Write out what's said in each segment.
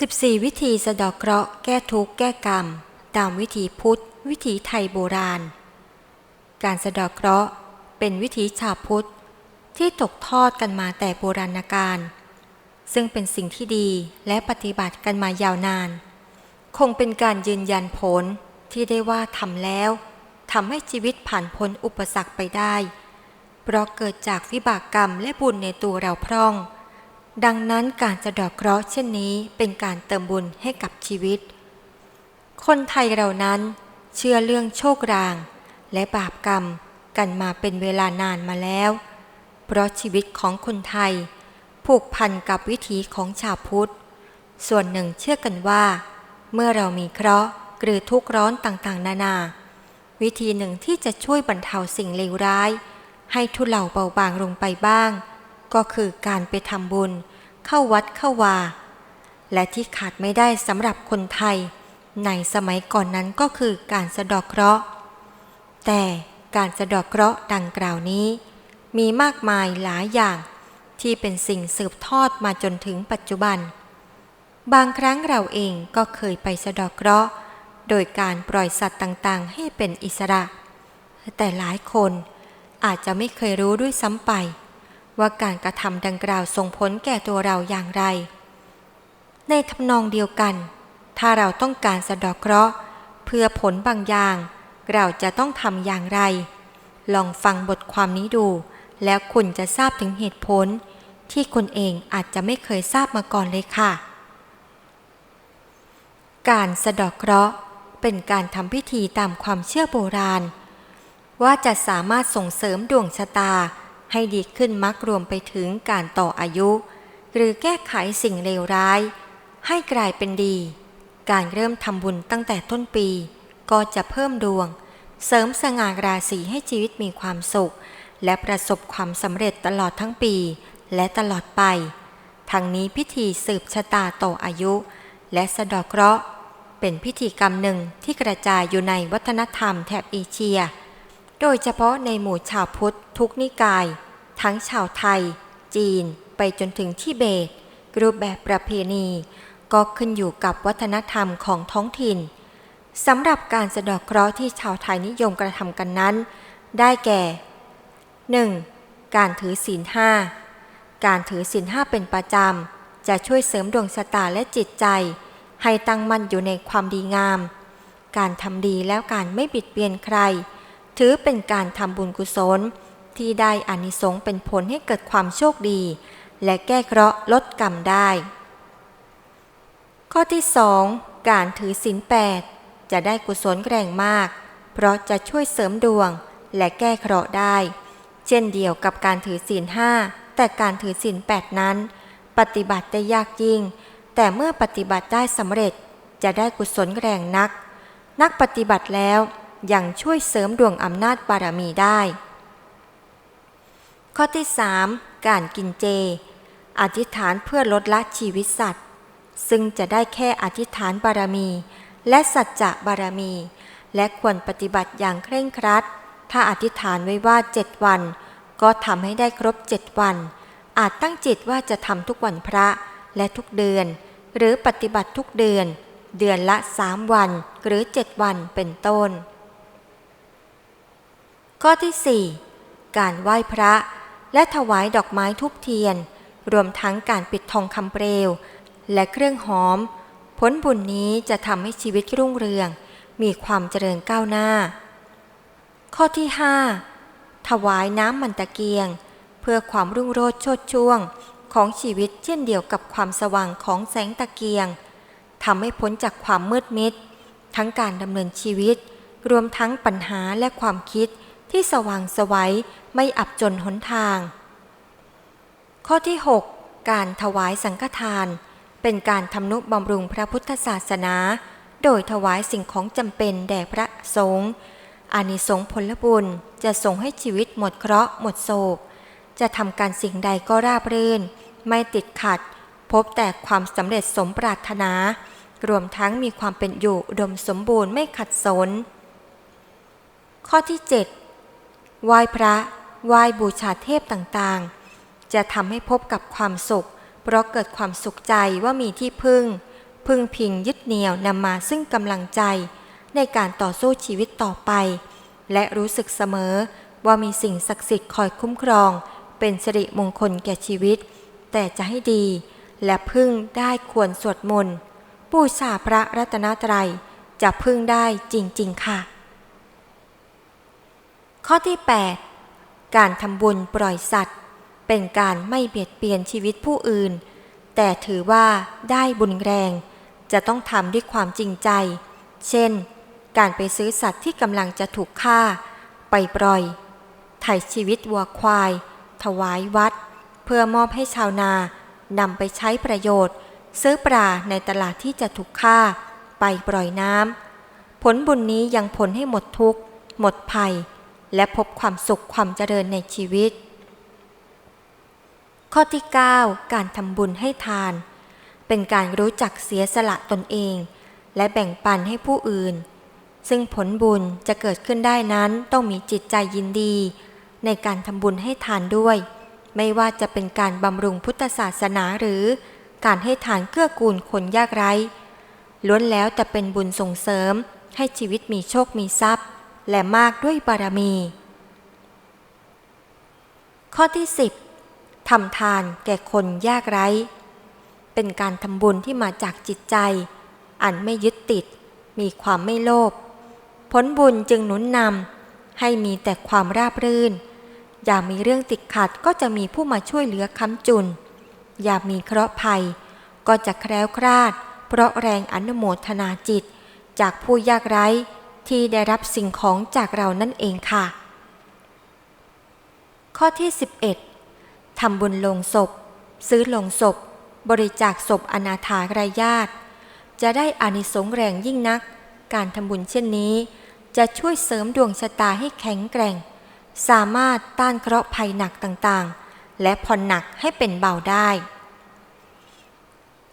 14 วิธีสะดอกเคราะห์แก้ทุกข์แก้กรรม ตามวิธีพุทธ วิถีไทยโบราณ การสะดอกเคราะห์เป็นวิถีชาวพุทธ ที่ตกทอดกันมาแต่โบราณกาลซึ่งเป็นสิ่งที่ดีและปฏิบัติกันมายาวนาน คงเป็นการยืนยันผลที่ได้ว่าทำแล้วทำให้ชีวิตผ่านพ้นอุปสรรคไปได้ เพราะเกิดจากวิบากกรรมและบุญในตัวเราพร่อง ดังนั้นการจะดอกเคราะห์เช่นนี้เป็นการเติมบุญให้กับชีวิต คนไทยเรานั้นเชื่อเรื่องโชคราง และบาปกรรมกันมาเป็นเวลานานมาแล้ว เพราะชีวิตของคนไทย ผูกพันกับวิถีของชาวพุทธ ส่วนหนึ่งเชื่อกันว่า เมื่อเรามีเคราะห์หรือทุกข์ร้อนต่างๆ นานา วิธีหนึ่งที่จะช่วยบรรเทาสิ่งเลวร้าย ให้ทุเลาเบาบางลงไปบ้าง ก็คือการไปทำบุญ เข้าวัดเข้าวา และที่ขาดไม่ได้สำหรับคนไทย ในสมัยก่อนนั้นก็คือการสะดอกเคราะห์ แต่การสะดอกเคราะห์ดังกล่าวนี้ มีมากมายหลายอย่างที่เป็นสิ่งสืบทอดมาจนถึงปัจจุบัน บางครั้งเราเองก็เคยไปสะดอกเคราะห์ โดยการปล่อยสัตว์ต่างๆ ให้เป็นอิสระ แต่หลายคนอาจจะไม่เคยรู้ด้วยซ้ำไป ว่าการกระทำดังกล่าวส่งผลแก่ตัวเราอย่างไร ในทำนองเดียวกัน ถ้าเราต้องการสะดอกเคราะห์ เพื่อผลบางอย่าง เราจะต้องทำอย่างไร ลองฟังบทความนี้ดู แล้วคุณจะทราบถึงเหตุผล ที่คุณเองอาจจะไม่เคยทราบมาก่อนเลยค่ะ การสะดอกเคราะห์เป็นการทำพิธีตามความเชื่อโบราณ ว่าจะสามารถส่งเสริมดวงชะตา ให้ดีขึ้นมักรวมไปถึงการต่ออายุ หรือแก้ไขสิ่งเลวร้าย ให้กลายเป็นดี การเริ่มทำบุญตั้งแต่ต้นปี ก็จะเพิ่มดวง เสริมสง่าราศีให้ชีวิตมีความสุข และประสบความสำเร็จตลอดทั้งปี และตลอดไป ทั้งนี้พิธีสืบชะตาต่ออายุ และสะดอกเคราะห์เป็นพิธีกรรมหนึ่งที่กระจายอยู่ในวัฒนธรรมแถบเอเชีย โดยเฉพาะในหมู่ชาวพุทธทุกนิกาย ทั้งชาวไทย จีน ไปจนถึงทิเบต รูปแบบประเพณี ก็ขึ้นอยู่กับวัฒนธรรมของท้องถิ่นสำหรับการสะดอกเคราะห์ที่ชาวไทยนิยมกระทำกันนั้น ได้แก่ 1. การถือศีลห้าการถือศีลห้าเป็นประจำ จะช่วยเสริมดวงชะตาและจิตใจ ให้ตั้งมั่นอยู่ในความดีงาม การทำดีแล้วการไม่บิดเบียนใคร ถือเป็นการทำบุญกุศล ที่ได้อานิสงส์เป็นผลให้เกิดความโชคดี และแก้เคราะห์ลดกรรมได้ ข้อที่ 2 การถือศีลแปดจะได้กุศลแรงมาก เพราะจะช่วยเสริมดวงและแก้เคราะห์ได้ เช่นเดียวกับการถือศีลห้าแต่การถือศีลแปดนั้น ปฏิบัติได้ยากยิ่ง แต่เมื่อปฏิบัติได้สำเร็จจะได้กุศลแรงนัก นักปฏิบัติแล้ว ยังช่วยเสริมดวงอำนาจบารมีได้ ข้อที่ 3 การกินเจ อธิษฐานเพื่อลดละชีวิตสัตว์ ซึ่งจะได้แค่อธิษฐานบารมี และสัจจะบารมี และควรปฏิบัติอย่างเคร่งครัด ถ้าอธิษฐานไว้ว่าเจ็ดวัน ก็ทำให้ได้ครบเจ็ดวัน อาจตั้งจิตว่าจะทำทุกวันพระและทุกเดือน หรือปฏิบัติทุกเดือนเดือนละสามวันหรือเจ็ดวันเป็นต้น ข้อที่ 4 การไหว้พระ และถวายดอกไม้ทุบเทียน รวมทั้งการปิดทองคำเปลว และเครื่องหอม ผลบุญนี้จะทำให้ชีวิตรุ่งเรือง มีความเจริญก้าวหน้า ข้อที่ 5 ถวายน้ำมันตะเกียง เพื่อความรุ่งโรจน์โชดช่วงของชีวิตเช่นเดียวกับความสว่างของแสงตะเกียงทำให้พ้นจากความมืดมิด ทั้งการดำเนินชีวิต รวมทั้งปัญหาและความคิด ที่สว่างสวัยไม่อับจนหนทาง ข้อที่ 6 การถวายสังฆทาน เป็นการทำนุบำรุงพระพุทธศาสนา โดยถวายสิ่งของจำเป็นแด่พระสงฆ์อานิสงส์ผลบุญจะส่งให้ชีวิตหมดเคราะห์หมดโศก จะทำการสิ่งใดก็ราบรื่น ไม่ติดขัด พบแต่ความสำเร็จสมปรารถนา รวมทั้งมีความเป็นอยู่อุดมสมบูรณ์ไม่ขัดสน ข้อที่ 7 ไหว้พระไหว้บูชาเทพต่างๆ จะทำให้พบกับความสุข เพราะเกิดความสุขใจว่ามีที่พึ่ง พึ่งพิงยึดเหนี่ยวนำมาซึ่งกำลังใจ ในการต่อสู้ชีวิตต่อไป และรู้สึกเสมอว่ามีสิ่งศักดิ์สิทธิ์คอยคุ้มครอง เป็นสิริมงคลแก่ชีวิต แต่จะให้ดี และพึ่งได้ควรสวดมนต์บูชาพระรัตนตรัยจะพึ่งได้จริง ๆ ค่ะ ข้อที่ 8 การทำบุญปล่อยสัตว์ เป็นการไม่เบียดเบียนชีวิตผู้อื่น แต่ถือว่าได้บุญแรง จะต้องทำด้วยความจริงใจ เช่น การไปซื้อสัตว์ที่กำลังจะถูกฆ่า ไปปล่อย ไถ่ชีวิตวัวควาย ถวายวัด เพื่อมอบให้ชาวนานำไปใช้ประโยชน์ ซื้อปลาในตลาดที่จะถูกฆ่า ไปปล่อยน้ำผลบุญนี้ยังผลให้หมดทุกข์ หมดภัย และพบความสุขความเจริญในชีวิต ข้อที่ 9 การทำบุญให้ทาน เป็นการรู้จักเสียสละตนเอง และแบ่งปันให้ผู้อื่น ซึ่งผลบุญจะเกิดขึ้นได้นั้นต้องมีจิตใจยินดี ในการทำบุญให้ทานด้วย ไม่ว่าจะเป็นการบำรุงพุทธศาสนาหรือการให้ทานเกื้อกูลคนยากไร้ล้วนแล้วแต่เป็นบุญส่งเสริมให้ชีวิตมีโชคมีทรัพย์ และมากด้วยบารมี ข้อที่ 10ทำทานแก่คนยากไร้ เป็นการทำบุญที่มาจากจิตใจ อันไม่ยึดติด มีความไม่โลภผลบุญจึงหนุนนำให้มีแต่ความราบรื่น อย่ามีเรื่องติดขัดก็จะมีผู้มาช่วยเหลือค้ำจุน อย่ามีเคราะห์ภัย ก็จะแคล้วคลาด เพราะแรงอนุโมทนาจิตจากผู้ยากไร้ ที่ได้รับสิ่งของจากเรานั่นเองค่ะ ข้อที่ 11ทำบุญลงศพ ซื้อลงศพ บริจาคศพอนาถารายญาติ จะได้อานิสงส์แรงยิ่งนัก การทำบุญเช่นนี้ จะช่วยเสริมดวงชะตาให้แข็งแกร่ง สามารถต้านเคราะห์ภัยหนักต่างๆ และผ่อนหนักให้เป็นเบาได้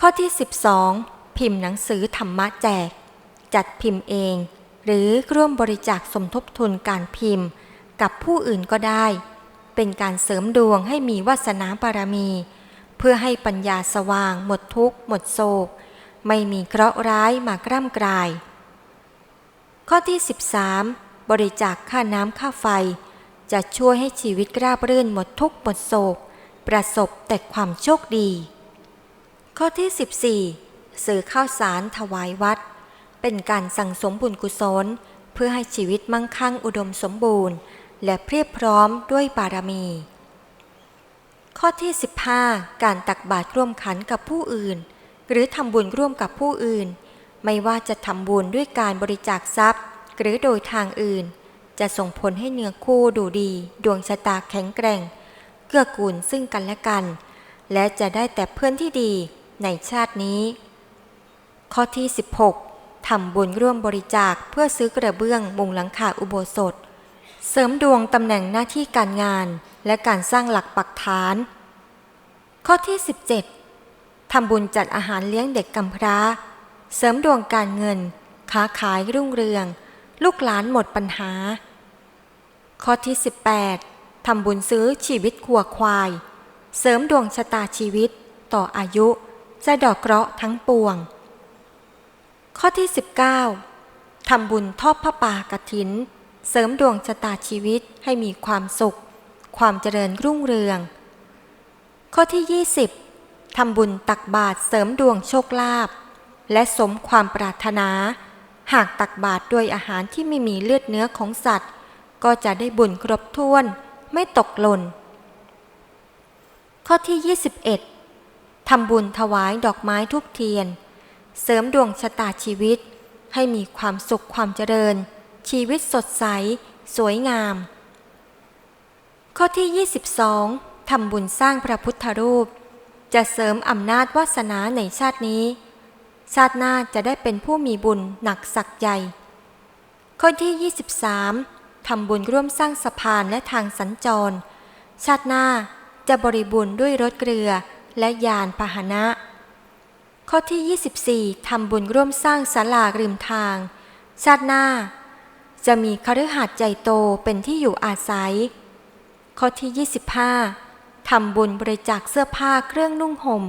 ข้อที่ 12 พิมพ์หนังสือธรรมะแจก จัดพิมพ์เอง หรือร่วมบริจาคสมทบทุนการพิมพ์ กับผู้อื่นก็ได้ เป็นการเสริมดวงให้มีวาสนาบารมี เพื่อให้ปัญญาสว่าง หมดทุกข์ หมดโศก ไม่มีเคราะห์ร้ายมากร่ำกราย ข้อที่ 13 บริจาคค่าน้ำค่าไฟ จะช่วยให้ชีวิตราบรื่นหมดทุกข์ หมดโศก ประสบแต่ความโชคดี ข้อที่ 14สื่อข้าวสารถวายวัด เป็นการสั่งสมบุญกุศล เพื่อให้ชีวิตมั่งคั่งอุดมสมบูรณ์ และเพียบพร้อมด้วยบารมี ข้อที่ 15 การตักบาตรร่วมขันกับผู้อื่น หรือทำบุญร่วมกับผู้อื่น ไม่ว่าจะทำบุญด้วยการบริจาคทรัพย์ หรือโดยทางอื่น จะส่งผลให้เนื้อคู่ดูดี ดวงชะตาแข็งแกร่ง เกื้อกูลซึ่งกันและกัน และจะได้แต่เพื่อนที่ดีในชาตินี้ ข้อที่ 16 ทำบุญร่วมบริจาคเพื่อซื้อกระเบื้องมุงหลังคาอุโบสถ เสริมดวงตำแหน่งหน้าที่การงาน และการสร้างหลักปักฐาน ข้อที่ 17 ทำบุญจัดอาหารเลี้ยงเด็กกำพร้า เสริมดวงการเงิน ค้าขายรุ่งเรือง ลูกหลานหมดปัญหา ข้อที่ 18 ทำบุญซื้อชีวิตขัวควาย เสริมดวงชะตาชีวิตต่ออายุจะดอกเคราะห์ทั้งปวง ข้อที่ 19ทำบุญทอดผ้าป่ากฐิน เสริมดวงชะตาชีวิตให้มีความสุข ความเจริญรุ่งเรือง ข้อที่ 20ทำบุญตักบาตรเสริมดวงโชคลาภและสมความปรารถนา หากตักบาตรด้วยอาหารที่ไม่มีเลือดเนื้อของสัตว์ ก็จะได้บุญครบถ้วน ไม่ตกหล่น ข้อที่ 21ทำบุญถวายดอกไม้ทุกเทียน เสริมดวงชะตาชีวิต ให้มีความสุขความเจริญ ชีวิตสดใส สวยงาม ข้อที่ 22ทำบุญสร้างพระพุทธรูป จะเสริมอำนาจวาสนาในชาตินี้ ชาติหน้าจะได้เป็นผู้มีบุญหนักสักใหญ่ ข้อที่ 23ทำบุญร่วมสร้างสะพานและทางสัญจร ชาติหน้าจะบริบูรณ์ด้วยรถเรือและยานพาหนะ ข้อที่ 24ทำบุญร่วมสร้างศาลาริมทางชาติหน้า จะมีคฤหาสน์ใหญ่โตเป็นที่อยู่อาศัย ข้อที่ 25ทำบุญบริจาคเสื้อผ้าเครื่องนุ่งห่ม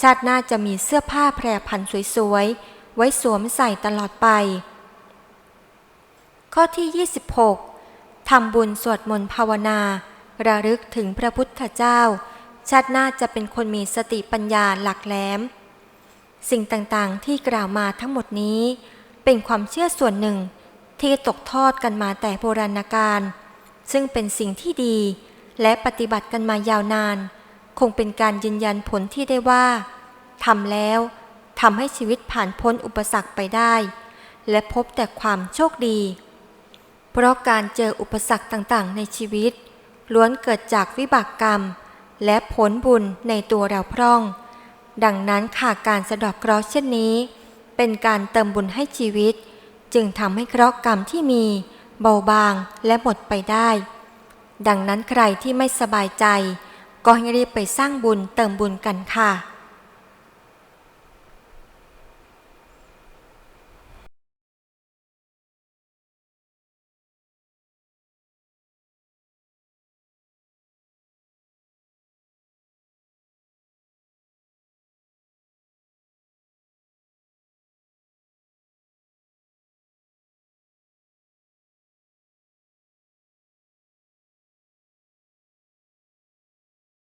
ชาติหน้าจะมีเสื้อผ้าแพรพันสวยๆ ไว้สวมใส่ตลอดไป ข้อที่ 26ทำบุญสวดมนต์ภาวนา ระลึกถึงพระพุทธเจ้า ชาติหน้าจะเป็นคนมีสติปัญญาหลักแหลม สิ่งต่างๆที่กล่าวมาทั้งหมดนี้ เป็นความเชื่อส่วนหนึ่งที่ตกทอดกันมาแต่โบราณกาลซึ่งเป็นสิ่งที่ดี และปฏิบัติกันมายาวนาน คงเป็นการยืนยันผลที่ได้ว่าทำแล้วทำให้ชีวิตผ่านพ้นอุปสรรคไปได้ และพบแต่ความโชคดี เพราะการเจออุปสรรคต่างๆ ในชีวิต ล้วนเกิดจากวิบากกรรม และผลบุญในตัวเราพร่อง ดังนั้นค่ะการสะดอกเคราะห์เช่นนี้ เป็นการเติมบุญให้ชีวิต จึงทำให้เคราะห์กรรมที่มี เบาบางและหมดไปได้ ดังนั้นใครที่ไม่สบายใจ ก็ให้รีบไปสร้างบุญเติมบุญกันค่ะ